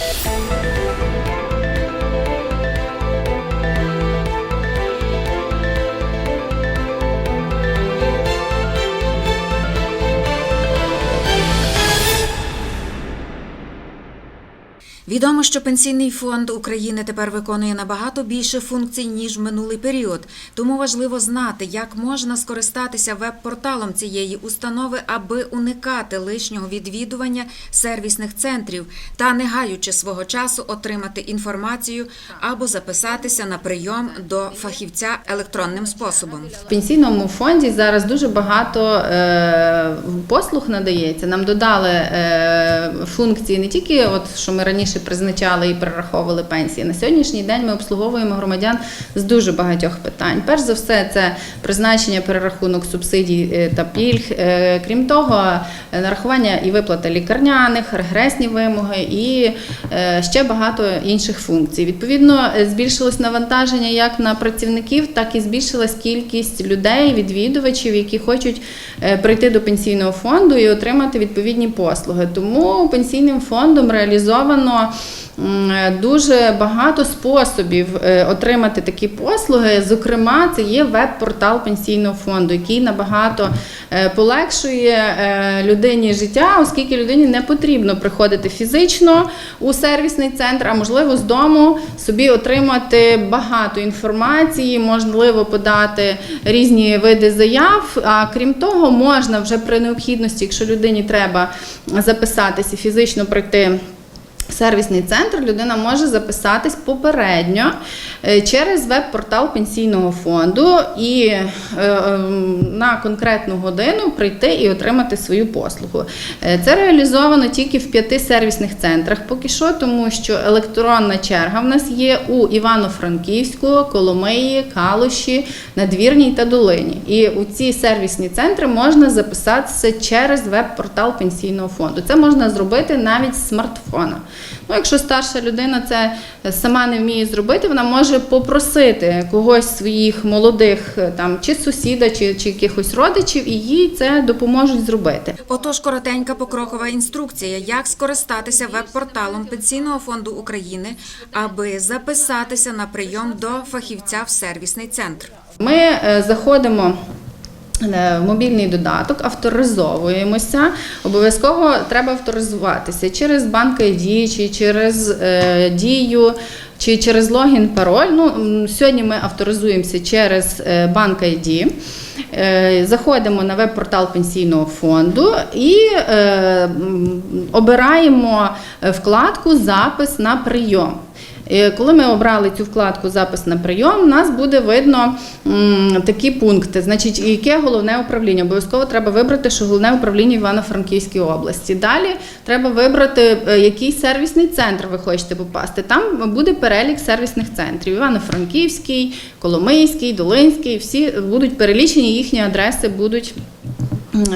Thank you. Відомо, що пенсійний фонд України тепер виконує набагато більше функцій ніж в минулий період. Тому важливо знати, як можна скористатися веб-порталом цієї установи, аби уникати лишнього відвідування сервісних центрів та не гаючи свого часу отримати інформацію або записатися на прийом до фахівця електронним способом. В пенсійному фонді зараз дуже багато е, послуг надається. Нам додали е, функції не тільки, от що ми раніше призначали і перераховували пенсії. На сьогоднішній день ми обслуговуємо громадян з дуже багатьох питань. Перш за все, це призначення перерахунок субсидій е, та пільг. Е, крім того, нарахування і виплата лікарняних, регресні вимоги і е, ще багато інших функцій. Відповідно, збільшилось навантаження як на працівників, так і збільшилась кількість людей, відвідувачів, які хочуть прийти до пенсійного фонду і отримати відповідні послуги. Тому пенсійним фондом реалізовано. М, Дуже багато способів е, отримати такі послуги. Зокрема, це є веб-портал пенсійного фонду, який набагато е, полегшує е, людині життя, оскільки людині не потрібно приходити фізично у сервісний центр, а можливо з дому собі отримати багато інформації, можливо подати різні види заяв. А крім того, можна вже при необхідності, якщо людині треба записатися фізично прийти. Сервісний центр людина може записатись попередньо е, через веб-портал пенсійного фонду і е, ем, на конкретну годину прийти і отримати свою послугу. Е, Це реалізовано тільки в п'яти сервісних центрах поки що, тому що електронна черга в нас є у Івано-Франківську, Коломиї, Калуші, Надвірній та Долині. І у ці сервісні центри можна записатися через веб-портал пенсійного фонду. Це можна зробити навіть з смартфона. Ну, якщо старша людина це сама не вміє зробити, вона може попросити когось своїх молодих е, там чи сусіда, чи, чи якихось родичів, і їй це допоможуть зробити. Отож, коротенька покрокова інструкція, як скористатися веб-порталом Пенсійного фонду України, аби записатися на прийом до фахівця в сервісний центр. Ми е, заходимо. Е, мобільний додаток авторизовуємося. Обов'язково треба авторизуватися через банк ID, чи через е, дію, чи через логін, пароль. Ну, сьогодні ми авторизуємося через е, банк ID. Е, Заходимо на веб-портал пенсійного фонду і е, обираємо вкладку Запис на прийом. Е, Коли ми обрали цю вкладку Запис на прийом, у нас буде видно такі пункти. Значить, яке головне управління? Обов'язково треба вибрати, що головне управління Івано-Франківській області. Далі треба вибрати, е, який сервісний центр ви хочете попасти. Там буде перелік сервісних центрів: Івано-Франківський, Коломийський, Долинський. Всі будуть перелічені, їхні адреси будуть.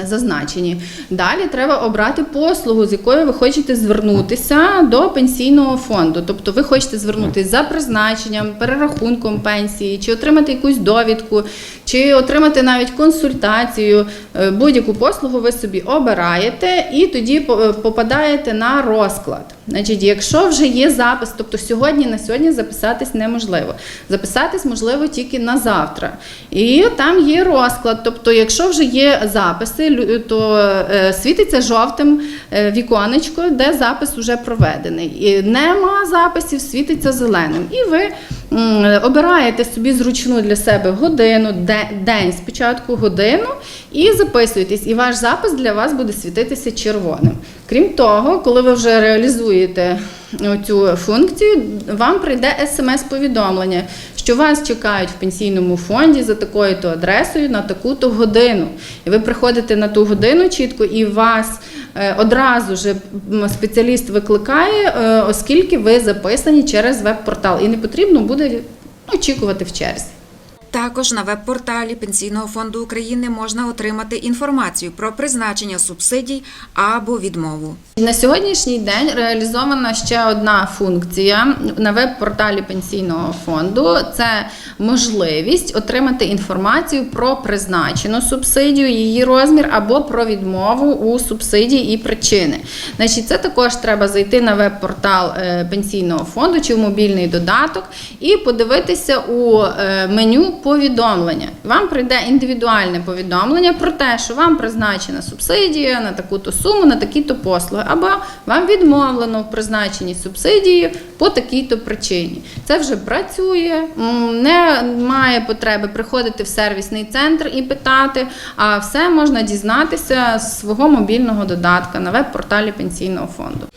Зазначені. Далі треба обрати послугу, з якою ви хочете звернутися до пенсійного фонду. Тобто ви хочете звернутися за призначенням, перерахунком пенсії, чи отримати якусь довідку, чи отримати навіть консультацію. Е, Будь-яку послугу ви собі обираєте і тоді е, попадаєте на розклад. Значить, якщо вже є запис, тобто сьогодні на сьогодні записатись неможливо. Записатись можливо тільки на завтра. І там є розклад. Тобто, якщо вже є записи, то е, світиться жовтим віконечко, де запис вже проведений. І нема записів, світиться зеленим. І ви обираєте собі зручну для себе годину, де- день спочатку годину і записуєтесь. І ваш запис для вас буде світитися червоним. Крім того, коли ви вже реалізуєте цю функцію, вам прийде смс-повідомлення, що вас чекають в пенсійному фонді за такою-то адресою на таку-то годину. І ви приходите на ту годину чітко, і вас одразу ж спеціаліст викликає, е, оскільки ви записані через веб-портал. І не потрібно буде ну, очікувати в черзі. Також на веб-порталі Пенсійного фонду України можна отримати інформацію про призначення субсидій або відмову. На сьогоднішній день реалізована ще одна функція на веб-порталі пенсійного фонду. Це можливість отримати інформацію про призначену субсидію, її розмір або про відмову у субсидії і причини. Значить, це також треба зайти на веб-портал е, пенсійного фонду чи в мобільний додаток і подивитися у е, меню повідомлення. Вам прийде індивідуальне повідомлення про те, що вам призначена субсидія на таку-то суму, на такі-то послуги, або вам відмовлено в призначенні субсидії по такій-то причині. Це вже працює, не має потреби приходити в сервісний центр і питати, а все можна дізнатися з свого мобільного додатка на веб-порталі пенсійного фонду.